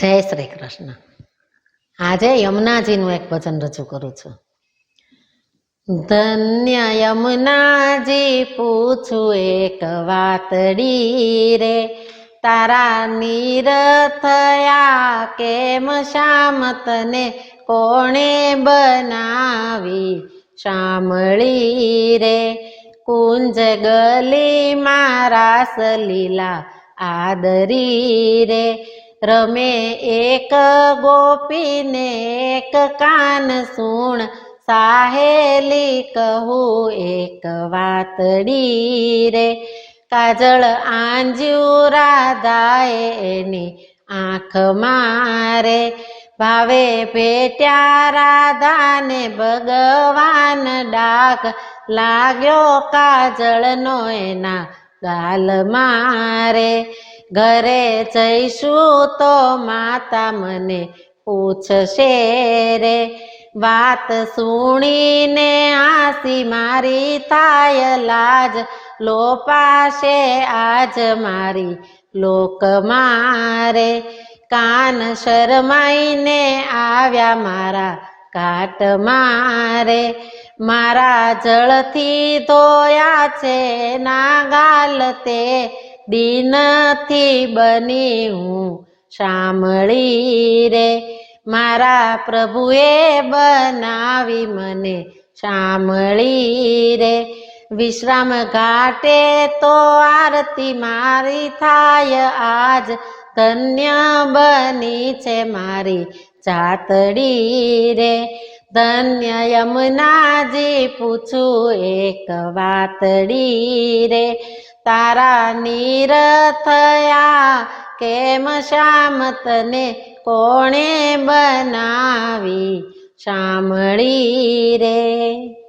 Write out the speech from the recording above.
જય શ્રી કૃષ્ણ. આજે યમુનાજીનું એક ભજન રજૂ કરું છું. ધન્ય યમુનાજી, પૂછું એક વાતડી રે, તારા નીર થયા કેમ શામ તને કોણે બનાવી? શામળી રે, કુંજ ગલી મારા લીલા આદરી રે રમે એક ગોપીને એક કાન સુણ. સાહેલી કહું એક વાતડી રે. કાજળ આંજ્યું રાધાએ એની આંખ મારે. ભાવે ભેટ્યા રાધાને ભગવાન ડાક. લાગ્યો કાજળનો એના ગાલ મારે ઘરે જઈશું તો માતા મને પૂછશે રે, વાત સુણીને આસી મારી થાય લાજ, લોપાશે આજ મારી લોક મારે. કાન શરમાઈને આવ્યા મારા કાટ મારે. મારા જળથી ધોયા છે, ના ગાલ તે દિનથી બની હું શામળી રે. મારા પ્રભુએ બનાવી મને શામળી રે. વિશ્રામ ઘાટે તો આરતી મારી થાય, આજ ધન્ય બની છે મારી જાતડી રે. ધન્ય યમુનાજી પૂછું એક વાતડી રે. તારા નીર થયા કેમ શામ તને કોણે બનાવી? શામળી રે.